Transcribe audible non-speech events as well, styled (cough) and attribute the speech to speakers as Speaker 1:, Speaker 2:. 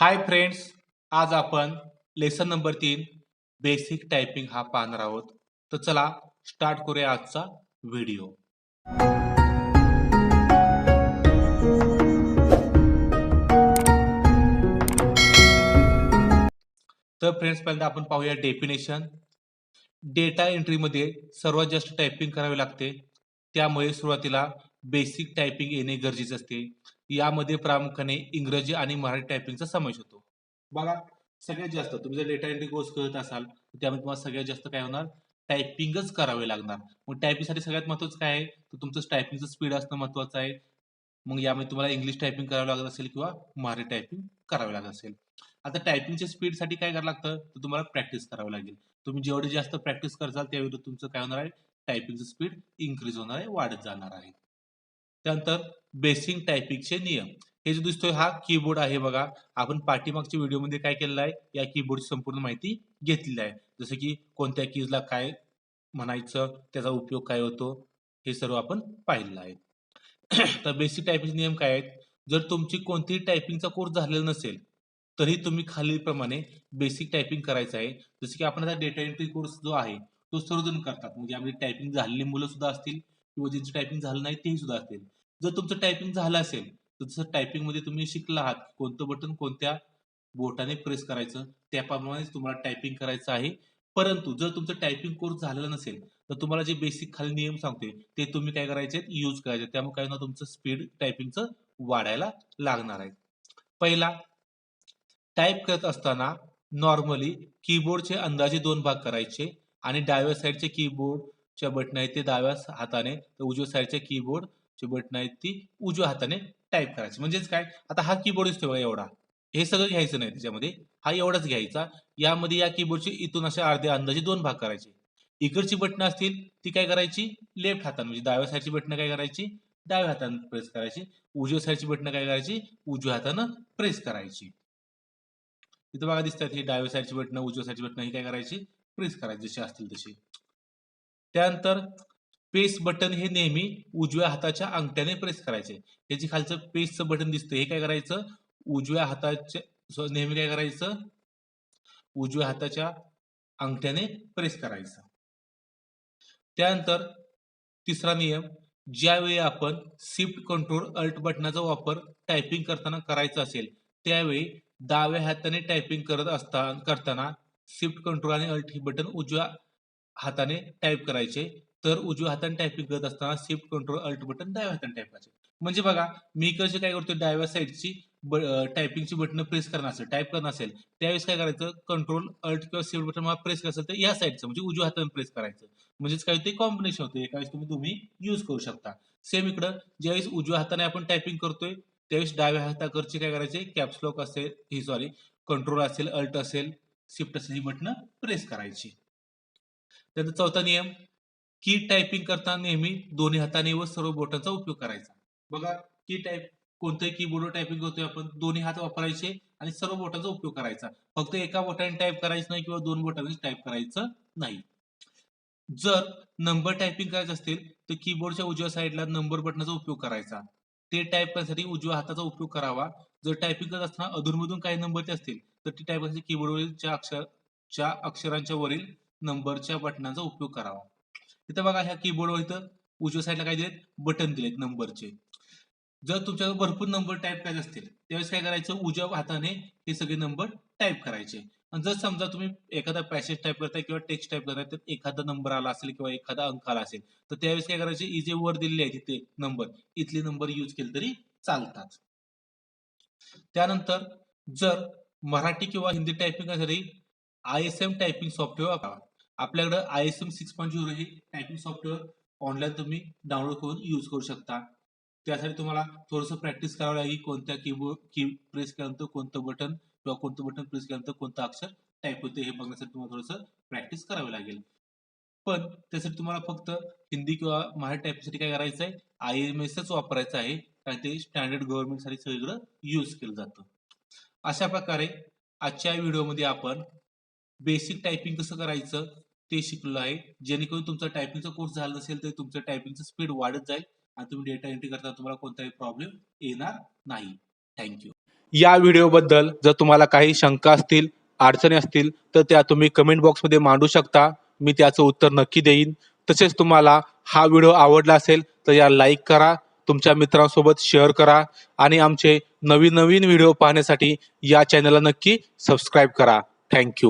Speaker 1: हाय friends आज आपण lesson number तीन बेसिक टायपिंग हा पाहणार आहोत. तर चला स्टार्ट करूया आजचा व्हिडिओ तर फ्रेंड्स पहिल्यांदा आपण पाहूया डेफिनेशन डेटा एंट्रीमध्ये सर्वात जास्त टायपिंग करावी लागते. त्यामुळे सुरुवातीला बेसिक टायपिंग येणे गरजेचे असते. यामध्ये प्रामुख्याने इंग्रजी आणि मराठी टायपिंगचा समावेश होतो. बघा सगळ्यात जास्त तुम्ही जर डेटा एंट्री कोर्स करत असाल तर त्यामध्ये तुम्हाला सगळ्यात जास्त काय होणार? टायपिंगच करावे लागणार. मग टायपिंगसाठी सगळ्यात महत्वाचं काय आहे? तर तुमचं टायपिंगचं स्पीड असणं महत्वाचं आहे. मग यामध्ये तुम्हाला इंग्लिश टायपिंग करावं लागत असेल किंवा मराठी टायपिंग करावे लागत असेल. आता टायपिंगच्या स्पीडसाठी काय करावं लागतं? तर तुम्हाला प्रॅक्टिस करावी लागेल. तुम्ही जेवढी जास्त प्रॅक्टिस करसाल त्यावेळी तुमचं काय होणार आहे? टायपिंगचं स्पीड इन्क्रीज होणार आहे वाढत जाणार आहे. त्यानंतर बेसिक टायपिंगचे नियम. हे जो दिसतोय हा कीबोर्ड आहे बघा. आपण पाठीमागच्या व्हिडिओमध्ये काय केलेलं आहे? या कीबोर्डची संपूर्ण माहिती घेतलेली आहे. जसं की कोणत्या कीजला काय म्हणायचं त्याचा उपयोग काय होतो हे सर्व आपण पाहिलेलं आहे. (clears throat) तर बेसिक टायपिंगचे नियम काय आहेत? जर तुमची कोणतीही टायपिंगचा कोर्स झालेला नसेल तरी तुम्ही खालीलप्रमाणे बेसिक टायपिंग करायचं आहे. जसं की आपण आता डेटा एंट्री कोर्स जो आहे तो सर्वजण करतात. म्हणजे आपली टायपिंग झालेली मुलं सुद्धा असतील किंवा ज्यांचं टायपिंग झालं नाही तेही सुद्धा असतील. जर तुमचं टायपिंग झालं असेल तर जसं टायपिंगमध्ये तुम्ही शिकला आहात कोणतं बटन कोणत्या बोटाने प्रेस करायचं त्याप्रमाणेच तुम्हाला टायपिंग करायचं आहे. परंतु जर तुमचं टायपिंग कोर्स झालेला नसेल तर तुम्हाला जे बेसिक खाली नियम सांगते ते तुम्ही काय करायचे यूज करायचे त्यामुळे काय होणार? तुमचं स्पीड टायपिंगचं वाढायला लागणार आहे. पहिला टाईप करत असताना नॉर्मली कीबोर्डचे अंदाजे दोन भाग करायचे आणि डाव्या साईडचे कीबोर्ड च्या बटन आहेत ते डाव्या हाताने तर उजव्या साईडच्या कीबोर्डचे बटन आहेत ती उजव्या हाताने टाईप करायची. म्हणजेच काय? आता हा कीबोर्ड दिसतो बघा एवढा. हे सगळं घ्यायचं नाही त्याच्यामध्ये. हा एवढाच घ्यायचा. यामध्ये या कीबोर्डचे इथून असे अर्धे अंदाजे दोन भाग करायचे. इकडची बटणं असतील ती काय करायची? लेफ्ट हाताने. म्हणजे डाव्या साईडची बटणं काय करायची? डाव्या हाताने प्रेस करायची. उजव्या साईडची बटणं काय करायची? उजव्या हातानं प्रेस करायची. इथं बघा दिसतात ही डाव्या साईडची बटणं उजव्या साईडची बटणं ही काय करायची? प्रेस करायची. जशी असतील तशी. त्यानंतर पेस बटन हे नेहमी उजव्या हाताच्या अंगठ्याने प्रेस करायचे. हे जे खालचं पेसचं बटन दिसतं हे काय करायचं? उजव्या हाताच्या नेहमी काय करायचं? उजव्या हाताच्या अंगठ्याने प्रेस करायचं. त्यानंतर तिसरा नियम ज्यावेळी आपण शिफ्ट कंट्रोल अल्ट बटनाचा वापर टायपिंग करताना करायचा असेल त्यावेळी डाव्या हाताने टायपिंग करत असता करताना शिफ्ट कंट्रोल आणि अल्ट ही बटन उजव्या हाताने टाईप करायचे. तर उजव्या हाताने टायपिंग करत असताना शिफ्ट कंट्रोल अल्ट बटन डाव्या हाताने टाईप करायचे. म्हणजे बघा मी कसे काय करतो डाव्या साईडची टायपिंगची बटन प्रेस करणं असेल टाईप करणं असेल त्यावेळेस काय करायचं? कंट्रोल अल्ट किंवा शिफ्ट बटन मला प्रेस करायचं तर या साईडचं म्हणजे उजव्या हाताने प्रेस करायचं. म्हणजेच काय ते कॉम्बिनेशन होतं एका वेळेस तुम्ही तुम्ही यूज करू शकता. सेम इकडं ज्यावेळेस उजव्या हाताने आपण टायपिंग करतोय त्यावेळेस डाव्या हाताकडचे काय करायचे? कॅप्सलॉक असेल ही सॉरी कंट्रोल असेल अल्ट असेल शिफ्ट असेल ही बटन प्रेस करायची. त्यानंतर चौथा नियम की टायपिंग करताना नेहमी दोन्ही हाताने व सर्व बोटांचा उपयोग करायचा. बघा की टाईप कोणत्याही कीबोर्डवर टायपिंग करतोय आपण दोन्ही हात वापरायचे आणि सर्व बोटांचा उपयोग करायचा. फक्त एका बोटाने टाईप करायचं नाही किंवा दोन बोटांनी टाईप करायचं नाही. जर नंबर टायपिंग करायचं असतील तर कीबोर्डच्या उजव्या साईडला नंबर बटनाचा उपयोग करायचा. ते टाईप करण्यासाठी उजव्या हाताचा उपयोग करावा. जर टायपिंग करत असताना अधूनमधून काही नंबरचे असतील तर ती टाईप करण्यासाठी कीबोर्डवरील अक्षरांच्या वरील नंबरच्या बटनाचा उपयोग करावा. इथं बघा ह्या कीबोर्डवर इथं उजव्या साईडला काय दिलेत? बटन दिलेत नंबरचे. जर तुमच्याकडे भरपूर नंबर टाईप करायचे असतील त्यावेळेस काय करायचं? उजव्या हाताने हे सगळे नंबर टाईप करायचे. आणि जर समजा तुम्ही एखादा पॅसेज टाईप करताय किंवा टेक्स्ट टाईप करताय तर एखादा नंबर आला असेल किंवा एखादा अंक आला असेल तर त्यावेळेस काय करायचे? इजे वर दिलेले आहे तिथे नंबर इथले नंबर यूज केले तरी चालतात. त्यानंतर जर मराठी किंवा हिंदी टायपिंग करण्यासाठी I S M typing software वापरावा. आपल्याकडं I S M six point zero हे टायपिंग सॉफ्टवेअर ऑनलाईन तुम्ही डाउनलोड करून यूज करू शकता. त्यासाठी तुम्हाला थोडंसं प्रॅक्टिस करावं लागेल कोणत्या कीबोर्ड की प्रेस केल्यानंतर कोणतं बटन किंवा कोणतं बटन प्रेस केल्यानंतर कोणतं अक्षर टाईप होते हे बघण्यासाठी तुम्हाला थोडंसं प्रॅक्टिस करावी लागेल. पण त्यासाठी तुम्हाला फक्त हिंदी किंवा मराठी टाईपसाठी काय करायचं आहे? आय एम एसच वापरायचं आहे कारण ते स्टँडर्ड गव्हर्नमेंटसाठी सगळीकडे यूज केलं जातं. अशा प्रकारे आजच्या व्हिडिओमध्ये आपण बेसिक टायपिंग कसं करायचं ते शिकलो आहे. जेणेकरून तुमचा टायपिंगचा कोर्स झाला नसेल तर तुमचं टायपिंगचं स्पीड वाढत जाईल आणि तुम्ही डेटा एंट्री करता तुम्हाला कोणताही प्रॉब्लेम येणार नाही. थँक्यू या व्हिडिओबद्दल जर तुम्हाला काही शंका असतील अडचणी असतील तर त्या तुम्ही कमेंट बॉक्समध्ये मांडू शकता. मी त्याचं उत्तर नक्की देईन. तसेच तुम्हाला हा व्हिडिओ आवडला असेल तर या लाईक करा. तुमच्या मित्रांसोबत शेअर करा. आणि आमचे नवीन नवीन व्हिडिओ पाहण्यासाठी या चॅनलला नक्की सबस्क्राईब करा. थँक्यू